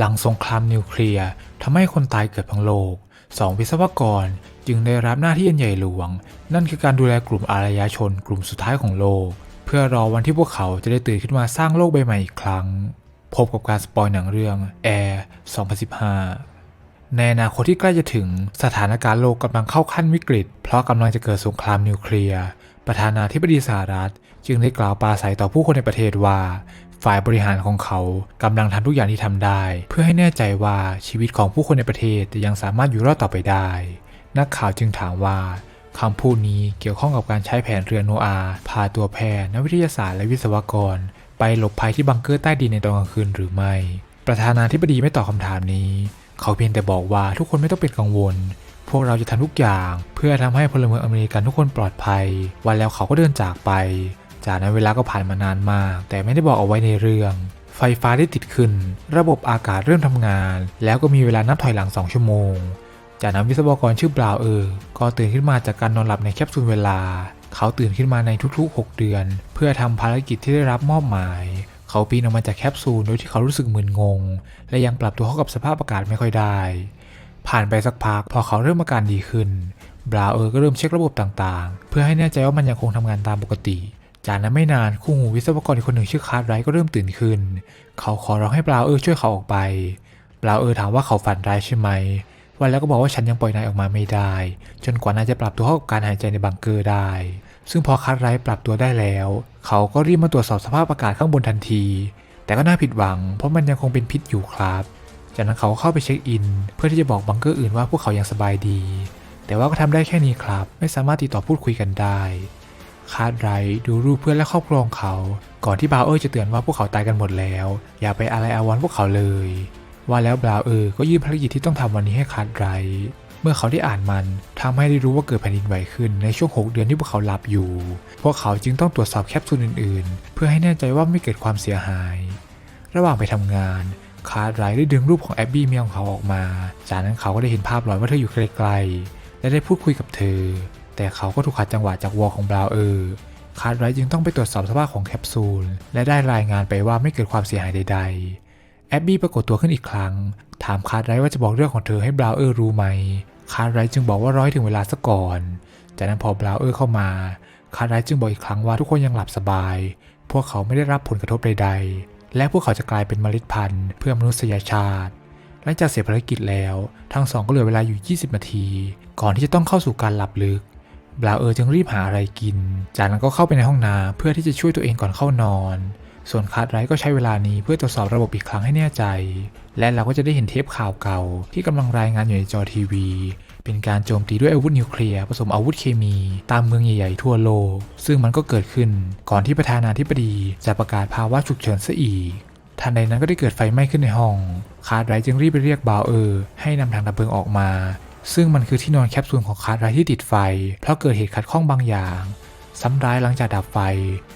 หลังสงครามนิวเคลียร์ทำให้คนตายเกือบทั้งโลกสองวิศวกรจึงได้รับหน้าที่อันใหญ่หลวง นั่นคือการดูแลกลุ่มอารยชนกลุ่มสุดท้ายของโลก เพื่อรอวันที่พวกเขาจะได้ตื่นขึ้นมาสร้างโลกใบใหม่อีกครั้ง พบกับการสปอยหนังเรื่อง Air 2015 ในอนาคตที่ใกล้จะถึงสถานการณ์โลกกำลังเข้าขั้นวิกฤต เพราะกำลังจะเกิดสงครามนิวเคลียร์ประธานาธิบดีสหรัฐ จึงได้กล่าวปราศัยต่อผู้คนในประเทศว่า ฝ่ายบริหารของเขากำลังทำทุกอย่างที่ทำได้ เพื่อให้แน่ใจว่าชีวิตของผู้คนในประเทศจะยังสามารถอยู่รอดต่อไปได้ นักข่าวจึงถามว่าคำพูดนี้เกี่ยวข้องกับการใช้แผนเรือโนอาพาตัวแพทย์นักวิทยาศาสตร์และวิศวกร ไปหลบภัยที่บังเกอร์ใต้ดินในตอนกลางคืนหรือไม่ ประธานาธิบดีไม่ตอบคำถามนี้ เขาเพียงแต่บอกว่าทุกคนไม่ต้องเป็นกังวล พวกเราจะทำทุกอย่าง เพื่อทำให้พลเมืองอเมริกันทุกคนปลอดภัย วันแล้วเขาก็เดินจากไป จากนั้นเวลาก็ผ่านมานานมาก แต่ไม่ได้บอกเอาไว้ในเรื่อง ไฟฟ้าได้ติดขึ้น ระบบอากาศเริ่มทำงาน แล้วก็มีเวลานับถอยหลัง 2 ชั่วโมง จากนั้นวิศวกรชื่อบราวเออร์ก็ตื่นขึ้นมาจากการนอนหลับในแคปซูลเวลา เขาตื่นขึ้นมาในทุกๆ 6 เดือน เพื่อทำภารกิจที่ได้รับมอบหมายเขาปีนออกมาจากแคปซูลโดยที่เขารู้สึกมึนงง และยังปรับตัวเข้ากับสภาพอากาศไม่ค่อยได้ ผ่านไปสักพักพอเขาเริ่มอาการดีขึ้น บราเออร์ก็เริ่มเช็คระบบต่างๆ เพื่อให้แน่ใจว่ามันยังคงทำงานตามปกติ จากนั้นไม่นานคู่หูวิศวกรอีกคนหนึ่งชื่อคาร์ดไรก็เริ่มตื่นขึ้น เขาขอร้องให้บราวเออร์ช่วยเขาออกไป บราวเออร์ถามว่าเขาฝันร้ายใช่ไหม วันแล้วก็บอกว่าฉันยังปล่อยนายออกมาไม่ได้ จนกว่านายจะปรับตัวเข้ากับการหายใจในบังเกอร์ได้ ซึ่งพอคาร์ดไรปรับตัวได้แล้ว เขาก็รีบมาตรวจสอบสภาพอากาศข้างบนทันที แต่ก็น่าผิดหวัง เพราะมันยังคงเป็นพิษอยู่ครับ จากนั้นเขาก็เข้าไปเช็คอิน เพื่อที่จะบอกบังเกอร์อื่นว่าพวกเขายังสบายดี แต่ว่าก็ทำได้แค่นี้ครับ ไม่สามารถติดต่อพูดคุยกันได้ คาร์ดไรดูรูปเพื่อนและครอบครัวของเขา ก่อนที่บราเออร์จะเตือนว่าพวกเขาตายกันหมดแล้ว อย่าไปอะไรอาวรณ์พวกเขาเลย ว่าแล้วบราเออร์ก็ยื่นภารกิจที่ต้องทำวันนี้ให้คาร์ดไรเมื่อเขาได้อ่านมันทำให้ได้รู้ว่าเกิดแผ่นดินไหวขึ้นในช่วง 6 เดือนที่พวกเขาหลับอยู่ พวกเขาจึงต้องตรวจสอบแคปซูลอื่นๆ เพื่อให้แน่ใจว่าไม่เกิดความเสียหาย ระหว่างไปทำงาน คาร์ดไรได้ดึงรูปของแอบบี้เมียของเขาออกมา จากนั้นเขาก็ได้เห็นภาพหลอนว่าเธออยู่ไกลๆ และได้พูดคุยกับเธอ แต่เขาก็ถูกขัดจังหวะจากวอลของบราวเออร์คาร์ดไรท์จึงต้องไปตรวจสอบสภาพของแคปซูล และได้รายงานไปว่าไม่เกิดความเสียหายใด ๆ แอบบี้ปรากฏตัวขึ้นอีกครั้ง ถามคาร์ดไรท์ว่าจะบอกเรื่องของเธอให้บราวเออร์รู้ไหม คาร์ดไรท์จึงบอกว่าร้อยถึงเวลาซะก่อน จากนั้นพอบราวเออร์เข้ามา คาร์ดไรท์จึงบอกอีกครั้งว่าทุกคนยังหลับสบาย พวกเขาไม่ได้รับผลกระทบใด ๆ และพวกเขาจะกลายเป็นเมล็ดพันธุ์เพื่อมนุษยชาติหลังจากเสร็จภารกิจแล้ว ทั้งสองก็เหลือเวลาอยู่ 20 นาที ก่อนที่จะต้องเข้าสู่การหลับลึก บราวเออร์จึงรีบหาอะไรกิน จากนั้นก็เข้าไปในห้องน้ำเพื่อที่จะช่วยตัวเองก่อนเข้านอน ส่วนคาร์ดไรท์ก็ใช้เวลานี้เพื่อตรวจสอบระบบอีกครั้งให้แน่ใจ และเราก็จะได้เห็นเทปข่าวเก่า ที่กำลังรายงานอยู่ในจอทีวี เป็นการโจมตีด้วยอาวุธนิวเคลียร์ผสมอาวุธเคมี ตามเมืองใหญ่ๆทั่วโลก ซึ่งมันก็เกิดขึ้นก่อนที่ประธานาธิบดีจะประกาศภาวะฉุกเฉินซะอีกทันใดนั้นก็ได้เกิดไฟไหม้ขึ้นในห้อง คาร์ดไรท์จึงรีบไปเรียกบาวเออร์ให้นำทางดับเพลิงออกมา ซึ่งมันคือที่นอนแคปซูลของคาร์ดไรที่ติดไฟ เพราะเกิดเหตุขัดข้องบางอย่าง ซ้ำร้ายหลังจากดับไฟ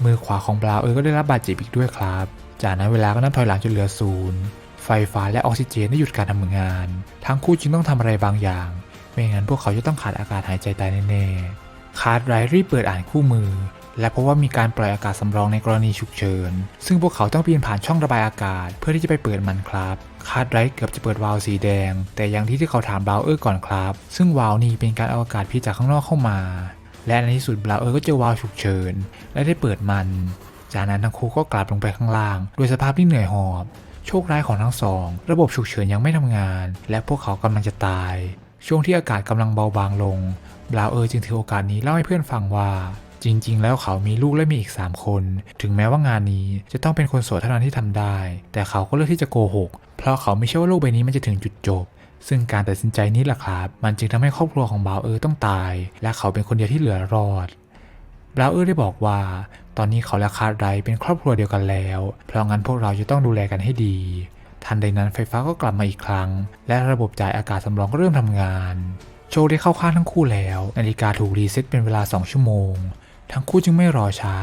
มือขวาของบราวเออร์ก็ได้รับบาดเจ็บอีกด้วยครับ จากนั้นเวลาก็นับถอยหลังจนเหลือศูนย์ไฟฟ้าและออกซิเจนได้หยุดการทำงาน ทั้งคู่จึงต้องทำอะไรบางอย่าง ไม่งั้นพวกเขาจะต้องขาดอากาศหายใจตายแน่ๆคาร์ดไรรีบเปิดอ่านคู่มือ และพบว่ามีการปล่อยอากาศสำรองในกรณีฉุกเฉิน ซึ่งพวกเขาต้องปีนผ่านช่องระบายอากาศ เพื่อที่จะไปเปิดมันครับคาร์ดไรท์เกือบจะเปิดวาล์วสีแดง แต่อย่างที่ที่เขาถามบราวเออร์ก่อนครับ ซึ่งวาล์วนี้เป็นการเอาอากาศพิษจากข้างนอกเข้ามา และในที่สุดบราวเออร์ก็เจอวาล์วฉุกเฉิน และได้เปิดมัน จากนั้นทั้งคู่ก็กลับลงไปข้างล่างด้วยสภาพที่เหนื่อยหอบ โชคร้ายของทั้งสอง ระบบฉุกเฉินยังไม่ทำงาน และพวกเขากำลังจะตาย ช่วงที่อากาศกำลังเบาบางลงบราวเออร์จึงถือโอกาสนี้เล่าให้เพื่อนฟังว่า จริง ๆ แล้วเขามีลูกและมีอีก 3 คน ถึงแม้ว่างานนี้จะต้องเป็นคนโสดเท่านั้นที่ทำได้ แต่เขาก็เลือกที่จะโกหก เพราะเขาไม่เชื่อว่าโลกใบนี้มันจะถึงจุดจบ ซึ่งการตัดสินใจนี้แหละครับ มันจึงทำให้ครอบครัวของบราวเออร์ต้องตาย และเขาเป็นคนเดียวที่เหลือรอดบราวเออร์ได้บอกว่า ตอนนี้เขาและคาร์ไรเป็นครอบครัวเดียวกันแล้ว เพราะงั้นพวกเราจะต้องดูแลกันให้ดี ทันใดนั้นไฟฟ้าก็กลับมาอีกครั้ง และระบบจ่ายอากาศสำรองก็เริ่มทำงาน โชคได้เข้าข้างทั้งคู่แล้ว นาฬิกาถูกรีเซ็ตเป็นเวลา 2 ชั่วโมง ทั้งคู่จึงไม่รอช้า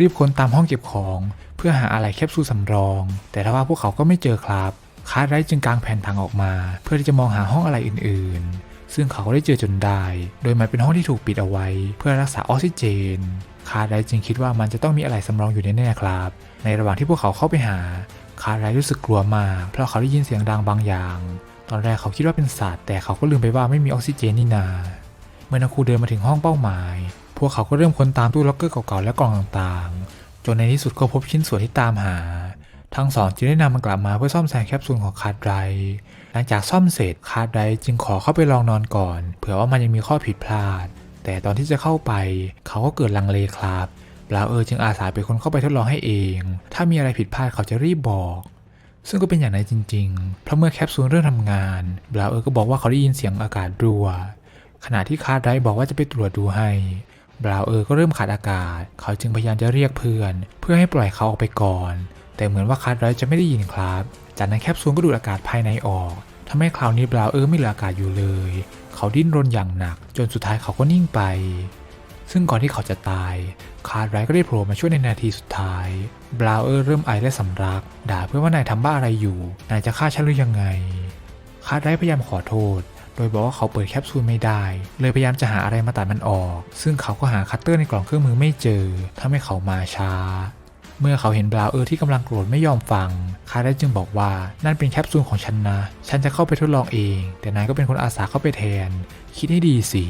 รีบค้นตามห้องเก็บของ เพื่อหาอะไรแคปซูลสำรอง แต่ทว่าพวกเขาก็ไม่เจอครับคาร์ไรจึงกางแผ่นผังออกมา เพื่อที่จะมองหาห้องอะไรอื่นๆ ซึ่งเขาก็ได้เจอจนได้ โดยมันเป็นห้องที่ถูกปิดเอาไว้ เพื่อรักษาออกซิเจน คาร์ไรจึงคิดว่ามันจะต้องมีอะไรสำรองอยู่แน่ๆครับ ในระหว่างที่พวกเขาเข้าไปหา คาร์ไรรู้สึกกลัวมาก เพราะเขาได้ยินเสียงดังบางอย่าง ตอนแรกเขาคิดว่าเป็นสัตว์ แต่เขาก็ลืมไปว่าไม่มีออกซิเจนนี่นา เมื่อนักคูเดินมาถึงห้องเป้าหมาย พวกเขาก็เริ่มค้นตามตู้ล็อกเกอร์เก่าๆและกล่องต่างๆ จนในที่สุดก็พบชิ้นส่วนที่ตามหา ทั้งสองจึงได้นำมันกลับมาเพื่อซ่อมแซมแคปซูลของคาร์ดไรหลังจากซ่อมเสร็จคาร์ดไรจึงขอเข้าไปลองนอนก่อน เผื่อว่ามันยังมีข้อผิดพลาด แต่ตอนที่จะเข้าไป เขาก็เกิดลังเลครับบราเออร์จึงอาสาเป็นคนเข้าไปทดลองให้เอง ถ้ามีอะไรผิดพลาดเขาจะรีบบอกซึ่งก็เป็นอย่างนั้นจริงๆ เพราะเมื่อแคปซูลเริ่มทำงานบราเออร์ก็บอกว่าเขาได้ยินเสียงอากาศรั่วขณะที่คาร์ไรบอกว่าจะไปตรวจดูให้ บราวเออร์ก็เริ่มขาดอากาศ เขาจึงพยายามจะเรียกเพื่อน เพื่อให้ปล่อยเขาออกไปก่อน แต่เหมือนว่าคาร์ไรจะไม่ได้ยินครับ จากนั้นแคปซูลก็ดูดอากาศภายในออกทำให้คราวนี้บราวเออร์ไม่เหลืออากาศอยู่เลย เขาดิ้นรนอย่างหนัก จนสุดท้ายเขาก็นิ่งไป ซึ่งก่อนที่เขาจะตาย คาร์ไรก็ได้โผล่มาช่วยในนาทีสุดท้าย บราวเออร์เริ่มไอและสำลัก ด่าเพื่อนว่านายทำบ้าอะไรอยู่ นายจะฆ่าฉันหรือยังไง คาร์ไรพยายามขอโทษ โดยบอกว่าเขาเปิดแคปซูลไม่ได้ เลยพยายามจะหาอะไรมาตัดมันออก ซึ่งเขาก็หาคัตเตอร์ในกล่องเครื่องมือไม่เจอทำให้เขามาช้า เมื่อเขาเห็นบราวเออร์ที่กำลังโกรธไม่ยอมฟัง คาร์ไรจึงบอกว่านั่นเป็นแคปซูลของฉันนะ ฉันจะเข้าไปทดลองเอง แต่นายก็เป็นคนอาสาเข้าไปแทน คิดให้ดีสิ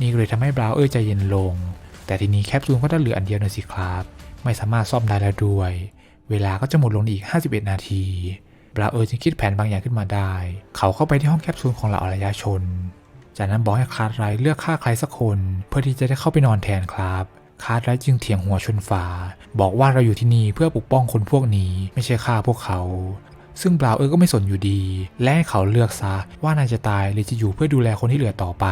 นี่เลยทำให้บราวเออร์ใจเย็นลง แต่ทีนี้แคปซูลก็จะเหลืออันเดียวนะสิครับ ไม่สามารถซ่อมได้แล้วด้วย เวลาก็จะหมดลงอีก 51 นาที บราเออร์จึงคิดแผนบางอย่างขึ้นมาได้ เขาเข้าไปที่ห้องแคปซูลของเหล่าอารยชน จากนั้นบอกให้คาร์ไรเลือกฆ่าใครสักคน เพื่อที่จะได้เข้าไปนอนแทนครับคาร์ไรจึงเถียงหัวชนฝา บอกว่าเราอยู่ที่นี่เพื่อปกป้องคนพวกนี้ไม่ใช่ฆ่าพวกเขา ซึ่งบราเออร์ก็ไม่สนอยู่ดี และให้เขาเลือกซะว่านายจะตายหรือจะอยู่เพื่อดูแลคนที่เหลือต่อไป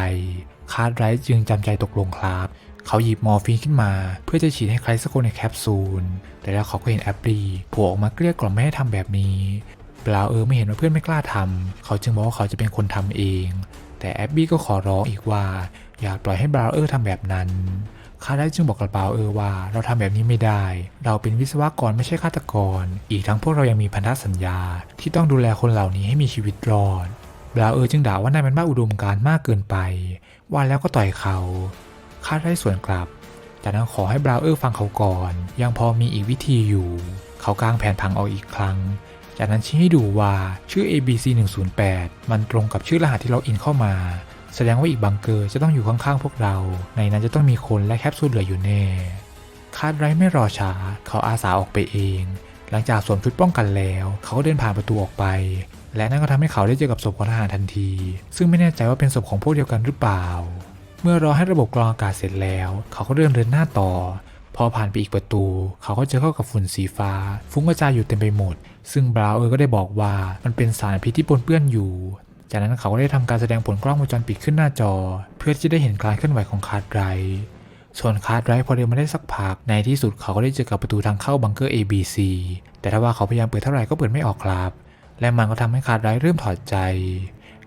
คาร์ไรจึงจำใจตกลงครับเขาหยิบมอร์ฟีนขึ้นมา เพื่อจะฉีดให้ใครสักคนในแคปซูล แต่แล้วเขาก็เห็นแอปรีโผล่ออกมาเกลี้ยกล่อมไม่ให้ทำแบบนี้ บราวเออร์ไม่เห็นว่าเพื่อนไม่กล้าทำเขาจึงบอกว่าเขาจะเป็นคนทำเอง แต่แอบบี้ก็ขอร้องอีกว่า อย่าปล่อยให้บราวเออร์ทำแบบนั้นคาร์ไดจึงบอกกับบราวเออร์ว่าเราทำแบบนี้ไม่ได้ เราเป็นวิศวกรไม่ใช่ฆาตกร อีกทั้งพวกเรายังมีพันธสัญญา ที่ต้องดูแลคนเหล่านี้ให้มีชีวิตรอดบราวเออร์จึงด่าว่านายเป็นบ้าอุดมการณ์มากเกินไป ว่าแล้วก็ต่อยเขาคาร์ไดสวนกลับจากนั้นขอให้บราวเออร์ฟังเขาก่อน ยังพอมีอีกวิธีอยู่ เขากางแผนพังออกอีกครั้ง จากนั้นชี้ให้ดูว่าชื่อ ABC 108มันตรงกับชื่อรหัสที่เราอินเข้ามา แสดงว่าอีกบังเกอร์จะต้องอยู่ข้างๆพวกเรา ในนั้นจะต้องมีคนและแคปซูลเหลืออยู่แน่คาดไรไม่รอช้าเขาอาสาออกไปเอง หลังจากสวมชุดป้องกันแล้ว เขาก็เดินผ่านประตูออกไป และนั่นก็ทำให้เขาได้เจอกับศพของทหารทันที ซึ่งไม่แน่ใจว่าเป็นศพของพวกเดียวกันหรือเปล่า เมื่อรอให้ระบบกรองอากาศเสร็จแล้ว เขาก็เดินเดินหน้าต่อ พอผ่านไปอีกประตู เขาก็เจอเข้ากับฝุ่นสีฟ้า ฟุ้งกระจายอยู่เต็มไปหมด ซึ่งบราวเออร์ก็ได้บอกว่ามันเป็นสารพิษที่ปนเปื้อนอยู่ จากนั้นเขาก็ได้ทำการแสดงผลกล้องวงจรปิดขึ้นหน้าจอ เพื่อที่จะได้เห็นการเคลื่อนไหวของคาร์ดไรท์ส่วนคาร์ดไรท์พอเดินมาได้สักพัก ในที่สุดเขาก็ได้เจอกับประตูทางเข้าบังเกอร์ ABC แต่ถ้าว่าเขาพยายามเปิดเท่าไหร่ก็เปิดไม่ออกครับ และมันก็ทำให้คาร์ดไรท์เริ่มถอดใจ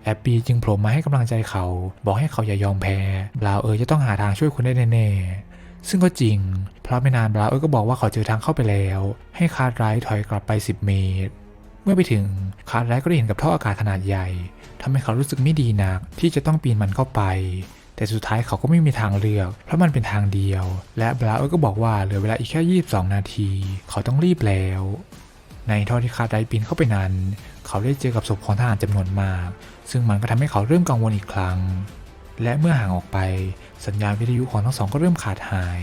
แอบปีจึงโผล่มาให้กำลังใจเขา บอกให้เขาอย่ายอมแพ้บราวเออร์จะต้องหาทางช่วยคุณได้แน่ๆ ซึ่งก็จริง เพราะไม่นานบราเออร์ก็บอกว่าเขาเจอทางเข้าไปแล้ว ให้คาร์ดไรท์ถอยกลับไป 10 เมตร เมื่อไปถึงคาร์ดไรท์ก็ได้เห็นกับท่ออากาศขนาดใหญ่ทำให้เขารู้สึกไม่ดีนักที่จะต้องปีนมันเข้าไป แต่สุดท้ายเขาก็ไม่มีทางเลือก เพราะมันเป็นทางเดียว และบราเออร์ก็บอกว่าเหลือเวลาอีกแค่ 22 นาที เขาต้องรีบแล้ว ในท่อที่คาร์ดไรท์ปีนเข้าไปนั้น เขาได้เจอกับศพของทหารจำนวนมาก ซึ่งมันก็ทำให้เขาเริ่มกังวลอีกครั้ง และเมื่อห่างออกไปสัญญาณวิทยุของทั้งสองก็เริ่มขาดหาย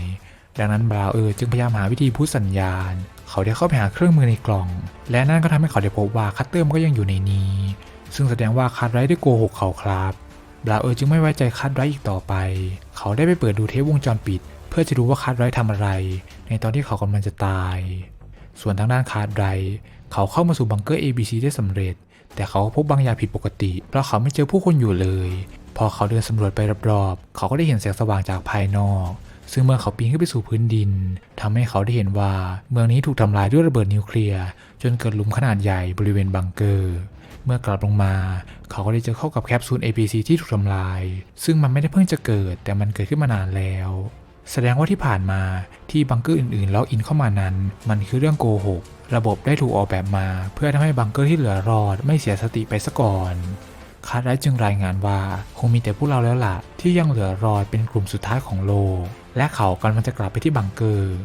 ดังนั้นบราวเออร์จึงพยายามหาวิธีพูดสัญญาณ เขาได้เข้าไปหาเครื่องมือในกล่อง และนั่นก็ทำให้เขาได้พบว่าคัตเตอร์มันก็ยังอยู่ในนี้ ซึ่งแสดงว่าคาร์ดไรได้โกหกเขาครับบราวเออร์จึงไม่ไว้ใจคาร์ดไรอีกต่อไป เขาได้ไปเปิดดูเทปวงจรปิด เพื่อจะดูว่าคาร์ดไรท์ทำอะไร ในตอนที่เขากำลังจะตาย ส่วนทางด้านคาร์ดไรเขาเข้ามาสู่บังเกอร์ ABC ได้สำเร็จ แต่เขาพบบางอย่างผิดปกติ เพราะเขาไม่เจอผู้คนอยู่เลย พอเขาเดินสำรวจไปรอบๆ เขาก็ได้เห็นแสงสว่างจากภายนอก ซึ่งเมื่อเขาปีนขึ้นไปสู่พื้นดินทำให้เขาได้เห็นว่าเมืองนี้ถูกทำลายด้วยระเบิดนิวเคลียร์ จนเกิดหลุมขนาดใหญ่บริเวณบังเกอร์ เมื่อกลับลงมา เขาก็ได้เจอเข้ากับแคปซูล APC ที่ถูกทำลาย ซึ่งมันไม่ได้เพิ่งจะเกิด แต่มันเกิดขึ้นมานานแล้ว แสดงว่าที่ผ่านมาที่บังเกอร์อื่นๆล็อกอินเข้ามานั้น มันคือเรื่องโกหกระบบได้ถูกออกแบบมา เพื่อทำให้บังเกอร์ที่เหลือรอดไม่เสียสติไปซะก่อน คาร์ดไรจึงรายงานว่า คงมีแต่พวกเราแล้วล่ะ ที่ยังเหลือรอดเป็นกลุ่มสุดท้ายของโลก และเขากำลังจะกลับไปที่บังเกอร์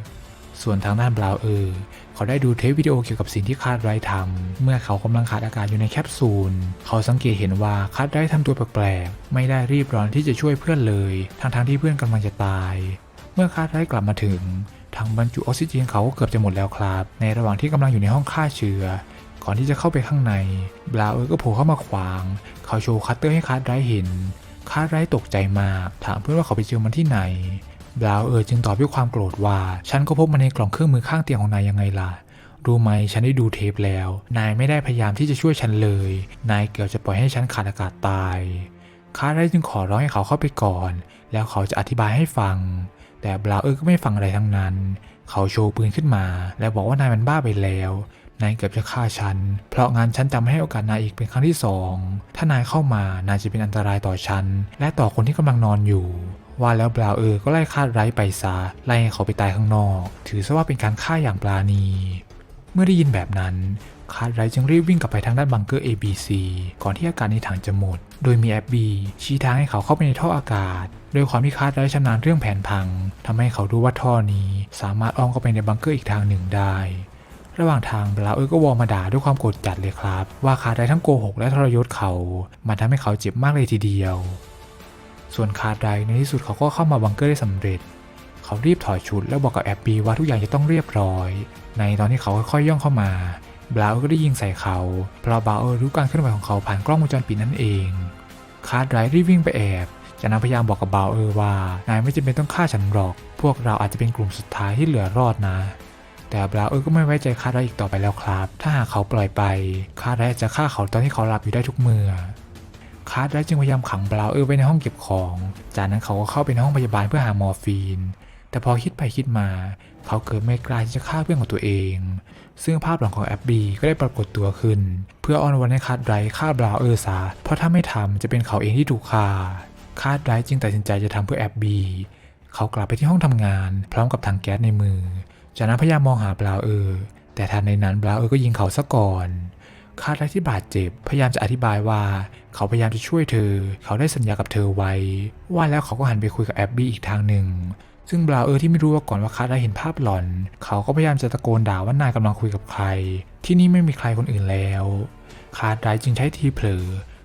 ส่วนทางด้านบราวเออร์เขาได้ดูเทปวิดีโอเกี่ยวกับสิ่งที่คาดไรทำเมื่อเขากำลังขาดอากาศอยู่ในแคปซูล เขาสังเกตเห็นว่าคาดไรทำตัวแปลกๆไม่ได้รีบร้อนที่จะช่วยเพื่อนเลย ทั้งๆที่เพื่อนกำลังจะตาย เมื่อคาดไรกลับมาถึงทางบรรจุออกซิเจนเขาก็เกือบจะหมดแล้วครับ ในระหว่างที่กำลังอยู่ในห้องฆ่าเชื้อ ก่อนที่จะเข้าไปข้างในบราเออร์ก็โผล่เข้ามาขวาง เขาโชว์คัตเตอร์ให้คาดไรเห็น คาดไรตกใจมาก ถามเพื่อนว่าเขาไปเจอมันที่ไหนบราเออร์จึงตอบด้วยความโกรธว่า ฉันก็พบมันในกล่องเครื่องมือข้างเตียงของนายยังไงล่ะ รู้ไหมฉันได้ดูเทปแล้ว นายไม่ได้พยายามที่จะช่วยฉันเลย นายเกือบจะปล่อยให้ฉันขาดอากาศตาย คาดไรจึงขอร้องให้เขาเข้าไปก่อน แล้วเขาจะอธิบายให้ฟัง แต่บราเออร์ก็ไม่ฟังอะไรทั้งนั้น เขาโชว์ปืนขึ้นมา และบอกว่านายมันบ้าไปแล้ว นายเกือบจะฆ่าฉัน เพราะงั้นฉันจะไม่ให้โอกาสนายอีกเป็นครั้งที่สองถ้านายเข้ามานายจะเป็นอันตรายต่อฉัน และต่อคนที่กำลังนอนอยู่ ว่าแล้วบราวเออร์ก็ไล่คาดไร้ไปซะไล่ให้เขาไปตายข้างนอก ถือซะว่าเป็นการฆ่าอย่างปราณี เมื่อได้ยินแบบนั้นคาดไรจึงรีบวิ่งกลับไปทางด้านบังเกอร์ ABC ก่อนที่อากาศในถังจะหมด โดยมีแอบบีชี้ทางให้เขาเข้าไปในท่ออากาศ โดยความที่คาดไรชำนาญเรื่องแผนพังทำให้เขารู้ว่าท่อนี้สามารถอ้อมเข้าไปในบังเกอร์อีกทางหนึ่งได้ ระหว่างทางบราเออร์ก็วอลมาด่าด้วยความโกรธจัดเลยครับ ว่าคาดไรทั้งโกหกและทรยศเขา มันทำให้เขาเจ็บมากเลยทีเดียว ส่วนคาดไรในที่สุดเขาก็เข้ามาบังเกอร์ได้สำเร็จ เขารีบถอดชุดแล้วบอกกับแอบบีว่าทุกอย่างจะต้องเรียบร้อย ในตอนที่เขาค่อยๆย่องเข้ามาบราวน์ก็ได้ยิงใส่เขา เพราะบราวน์รู้การเคลื่อนไหวของเขาผ่านกล้องวงจรปิดนั่นเอง คาร์ดไรรีบวิ่งไปแอบจากนั้นพยายามบอกกับบราวน์ว่านายไม่จำเป็นต้องฆ่าฉันหรอก พวกเราอาจจะเป็นกลุ่มสุดท้ายที่เหลือรอดนะ แต่บราวน์ก็ไม่ไว้ใจคาร์ดไรอีกต่อไปแล้วครับ ถ้าหากเขาปล่อยไป คาร์ดไรจะฆ่าเขาตอนที่เขาหลับอยู่ได้ทุกเมื่อคาร์ดไรจึงพยายามขังบราวน์ไว้ในห้องเก็บของ จากนั้นเขาก็เข้าไปในห้องพยาบาลเพื่อหามอร์ฟีน แต่พอคิดไปคิดมา เขาเกิดไม่กล้าที่จะฆ่าเพื่อนของตัวเอง ซึ่งภาพหลังของแอบบีก็ได้ปรากฏตัวขึ้น เพื่ออ้อนวอนให้คาร์ดไรฆ่าบราเออร์ซะ เพราะถ้าไม่ทำจะเป็นเขาเองที่ถูกฆ่า คาร์ดไรจึงตัดสินใจจะทำเพื่อแอบบีเขากลับไปที่ห้องทำงาน พร้อมกับถังแก๊สในมือ จากนั้นพยายามมองหาบราเออร์แต่ทันในนั้นบราเออร์ก็ยิงเขาซะก่อนคาดไรที่บาดเจ็บพยายามจะอธิบายว่า เขาพยายามจะช่วยเธอ เขาได้สัญญากับเธอไว้ ว่าแล้วเขาก็หันไปคุยกับแอบบี้อีกทางหนึ่ง ซึ่งบราเออร์ที่ไม่รู้ว่าก่อนว่าคาดไรเห็นภาพหลอน เขาก็พยายามจะตะโกนด่าว่านายกำลังคุยกับใคร ที่นี่ไม่มีใครคนอื่นแล้วคาดไรจึงใช้ทีเผลอ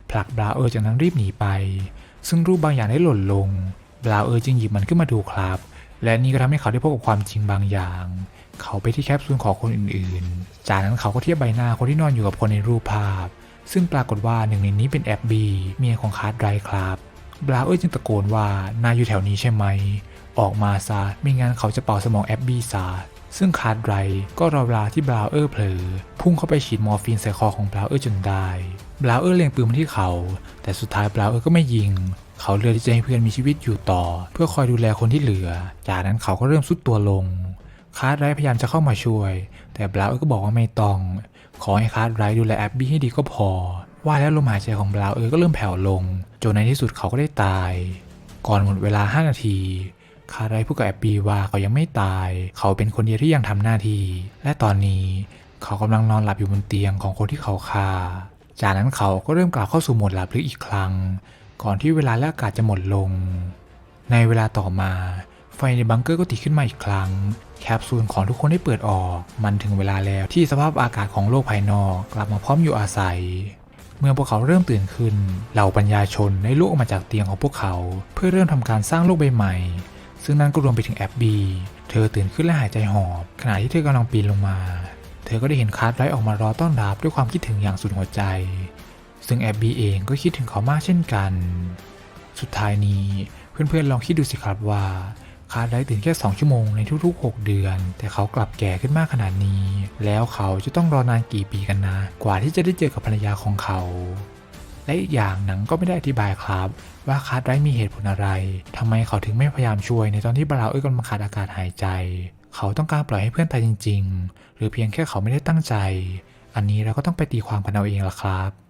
ผลักบราเออร์จากนั้นรีบหนีไป ซึ่งรูปบางอย่างได้หล่นลงบราเออร์จึงหยิบมันขึ้นมาดูครับ และนี่ก็ทำให้เขาได้พบกับความจริงบางอย่าง เขาไปที่แคปซูลของคนอื่นๆ จากนั้นเขาก็เทียบใบหน้าคนที่นอนอยู่กับคนในรูปภาพ ซึ่งปรากฏว่าหนึ่งในนี้เป็นแอบบีเมียของคาร์ดไรครับบราเออร์จึงตะโกนว่านายอยู่แถวนี้ใช่ไหม ออกมาซะไม่งั้นเขาจะเป่าสมองแอบบี้ซะซึ่งคาร์ดไรก็รอเวลาที่บราเออร์เผลอพุ่งเข้าไปฉีดมอร์ฟีนใส่คอของบราเออร์จนได้บราเออร์เล็งปืนมาที่เขา แต่สุดท้ายบราเออร์ก็ไม่ยิง เขาเลือกที่จะให้เพื่อนมีชีวิตอยู่ต่อ เพื่อคอยดูแลคนที่เหลือ จากนั้นเขาก็เริ่มสุดตัวลง คาร์ดไรพยายามจะเข้ามาช่วย แต่บราวเออร์ก็บอกว่าไม่ต้อง ขอให้คาร์ดไรดูแลแอบบี้ให้ดีก็พอ ว่าแล้วลมหายใจของบราวเออร์ก็เริ่มแผ่วลง จนในที่สุดเขาก็ได้ตาย ก่อนหมดเวลา 5 นาทีคาร์ดไรพูดกับแอบบี้ว่าเขายังไม่ตาย เขาเป็นคนเดียวที่ยังทำหน้าที่ และตอนนี้เขากำลังนอนหลับอยู่บนเตียงของคนที่เขาฆ่า จากนั้นเขาก็เริ่มกลับเข้าสู่โหมดหลับลึกอีกครั้ง ก่อนที่เวลาและอากาศจะหมดลง ในเวลาต่อมาไฟในบังเกอร์ก็ติดขึ้นมาอีกครั้ง แคปซูลของทุกคนได้เปิดออก มันถึงเวลาแล้วที่สภาพอากาศของโลกภายนอกกลับมาพร้อมอยู่อาศัย เมื่อพวกเขาเริ่มตื่นขึ้น เหล่าปัญญาชนได้ลุกออกมาจากเตียงของพวกเขา เพื่อเริ่มทำการสร้างโลกใบใหม่ ซึ่งนั่นก็รวมไปถึงแอบบีเธอตื่นขึ้นและหายใจหอบ ขณะที่เธอกำลังปีนลงมา เธอก็ได้เห็นคาร์ดไลท์ออกมารอต้อนรับด้วยความคิดถึงอย่างสุดหัวใจ ซึ่งแอบบีเองก็คิดถึงเขามากเช่นกัน สุดท้ายนี้เพื่อนๆลองคิดดูสิครับว่าคาร์ดได้ตื่นแค่ 2 ชั่วโมงในทุกๆ 6 เดือน แต่เขากลับแก่ขึ้นมากขนาดนี้ แล้วเขาจะต้องรอนานกี่ปีกันนะ กว่าที่จะได้เจอกับภรรยาของเขา และอีกอย่างหนังก็ไม่ได้อธิบายครับ ว่าคาร์ดได้มีเหตุผลอะไรทำไมเขาถึงไม่พยายามช่วยในตอนที่บราเอ้ยกำลังขาดอากาศหายใจ เขาต้องการปล่อยให้เพื่อนตายจริง ๆ หรือเพียงแค่เขาไม่ได้ตั้งใจ อันนี้เราก็ต้องไปตีความกันเอาเองละครับ